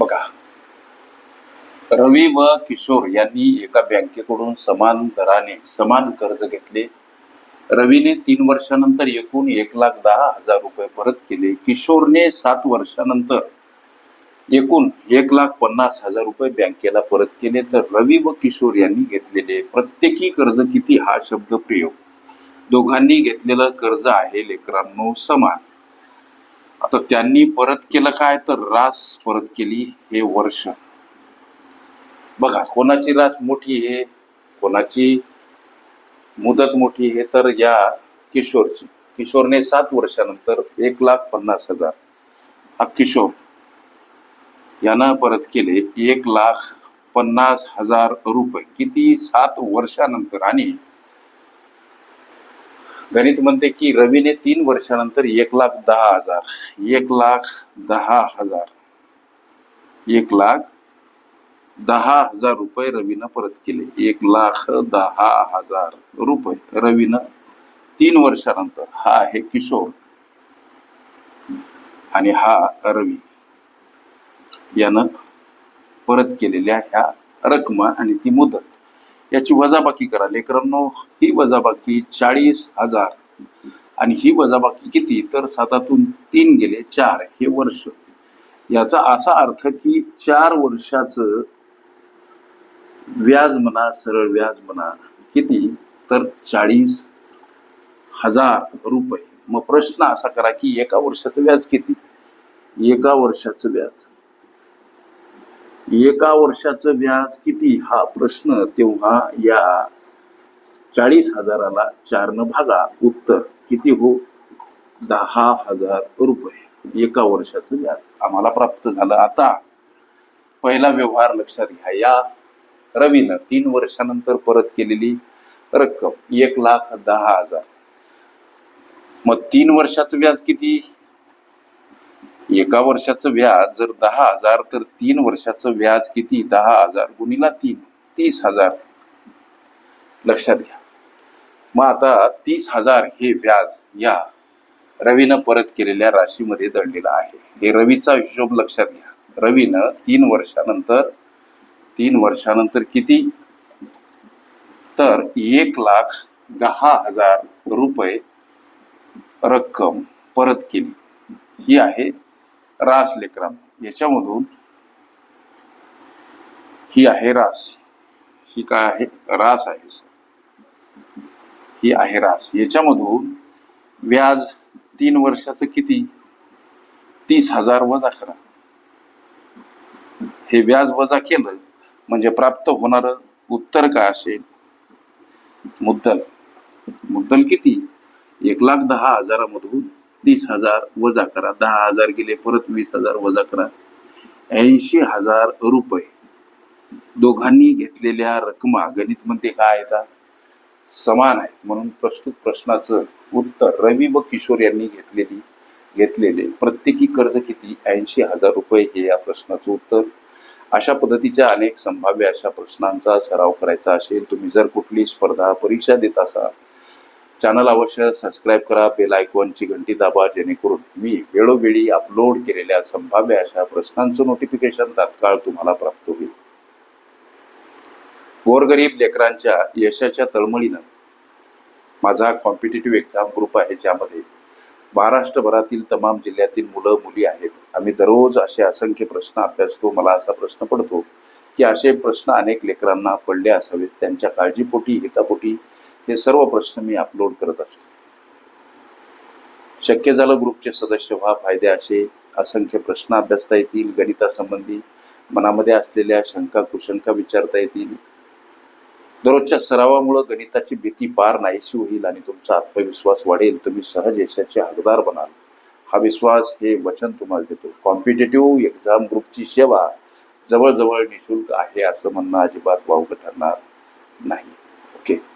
बघा. रवी व किशोर यांनी एका बँकेकडून समान दराने समान कर्ज घेतले. रवीने तीन वर्षानंतर एकूण एक लाख दहा हजार रुपये परत केले. किशोरने सात वर्षानंतर एकूण एक लाख पन्नास हजार रुपये बँकेला परत केले. तर रवी व किशोर यांनी घेतलेले प्रत्येकी कर्ज किती? हा शब्द प्रयोग दोघांनी घेतलेलं कर्ज आहे लेकरांनो समान. आता त्यांनी परत केलं काय तर रास परत केली हे वर्ष. बघा कोणाची रास मोठी आहे कोणाची मुदत मोठी हे तर या किशोरची. किशोरने सात वर्षानंतर एक लाख पन्नास हजार. हा किशोर यानं परत केले एक लाख पन्नास हजार रुपये. किती? सात वर्षानंतर. आणि गणित म्हणते की रवीने तीन वर्षानंतर एक लाख दहा हजार एक लाख दहा हजार एक लाख दहा हजार रुपये रवीनं परत केले. एक लाख दहा हजार रुपये रवीनं तीन वर्षानंतर. हा आहे किशोर आणि हा रवी. यानं परत केलेल्या ह्या रकमा आणि ती मुदत. याची वजाबाकी करा. लेकरांनो ही वजाबाकी चाळीस हजार आणि ही वजाबाकी किती? तर सातातून तीन गेले चार. हे वर्ष. याचा असा अर्थ की चार वर्षाचं व्याज म्हणा सरळ व्याज म्हणा किती? तर चाळीस हजार रुपये. मग प्रश्न असा करा की एका वर्षाचं व्याज किती? एका वर्षाचं व्याज. एका वर्षाचं व्याज किती? हा प्रश्न तेव्हा या चाळीस हजाराला चारनं भागा. उत्तर किती हो? दहा हजार रुपये. एका वर्षाचं व्याज. आम्हाला प्राप्त झालं आता. पहिला व्यवहार लक्षात घ्या. या रवीनं तीन वर्षानंतर परत केलेली रक्कम एक लाख दहा हजार. मग तीन वर्षाचं व्याज किती? एका वर्षाचं व्याज जर दहा हजार तर तीन वर्षाचं व्याज किती? दहा हजार गुणिला तीन तीस हजार. लक्षात घ्या. मग आता तीस हजार हे व्याज या रवीनं परत केलेल्या राशीमध्ये दडलेलं आहे. हे रवीचा हिशोब लक्षात घ्या. रवीनं तीन वर्षानंतर तीन वर्षानंतर किती? तर एक लाख दहा हजार रुपये रक्कम परत केली. ही आहे रास लेकरां याच्यामधून ही आहे रास. ही काय आहे? रास आहे सर. ही आहे रास. याच्यामधून व्याज तीन वर्षाचं किती? तीस हजार वजा करा. हे व्याज वजा केलं म्हणजे प्राप्त होणार उत्तर काय असेल? मुद्दल. मुद्दल किती? एक लाख दहा हजारामधून तीस हजार वजा करा. दहा हजार गेले परत वीस हजार वजा करा. ऐंशी हजार रुपये. दोघांनी घेतलेल्या रकमा गणित मध्ये काय येतात समान आहेत. म्हणून प्रस्तुत प्रश्नाचं उत्तर रवी व किशोर यांनी घेतलेली घेतलेले. प्रत्येकी कर्ज किती? ऐंशी हजार रुपये हे या प्रश्नाचं उत्तर. अशा पद्धतीच्या अनेक संभाव्य अशा प्रश्नांचा सराव करायचा असेल तुम्ही जर कुठली स्पर्धा परीक्षा देत असाल चॅनल अवश्य सबस्क्राईब करा बेल आयकॉनची घंटी दाबा जेणेकरून मी वेळोवेळी अपलोड केलेल्या संभाव्य अशा प्रश्नांचं नोटिफिकेशन तात्काळ तुम्हाला प्राप्त होईल. गोरगरीब लेकरांच्या यशाच्या तळमळीनं माझा कॉम्पिटेटिव्ह एक्झाम ग्रुप आहे ज्यामध्ये महाराष्ट्रभरातील तमाम जिल्ह्यातील मुलं मुली आहेत. आम्ही दररोज असे असंख्य प्रश्न अभ्यासतो. मला असा प्रश्न पडतो की असे प्रश्न अनेक लेकरांना पडले असावेत. त्यांच्या काळजीपोटी हितापोटी हे सर्व प्रश्न मी अपलोड करत असतो. शक्य झालं ग्रुपचे सदस्य व्हा फायदे असे असंख्य प्रश्न अभ्यासता येतील गणितासंबंधी मनामध्ये असलेल्या शंका कुशंका विचारता येतील. दररोजच्या सरावामुळे गणिताची भीती पार नाहीशी होईल आणि तुमचा आत्मविश्वास वाढेल. तुम्ही सहज यशाचे हकदार बनाल. हा विश्वास हे वचन तुम्हाला देतो. कॉम्पिटेटिव्ह एक्झाम ग्रुपची सेवा जवळजवळ निशुल्क आहे असं म्हणणं अजिबात वावगं ठरणार नाही. ओके?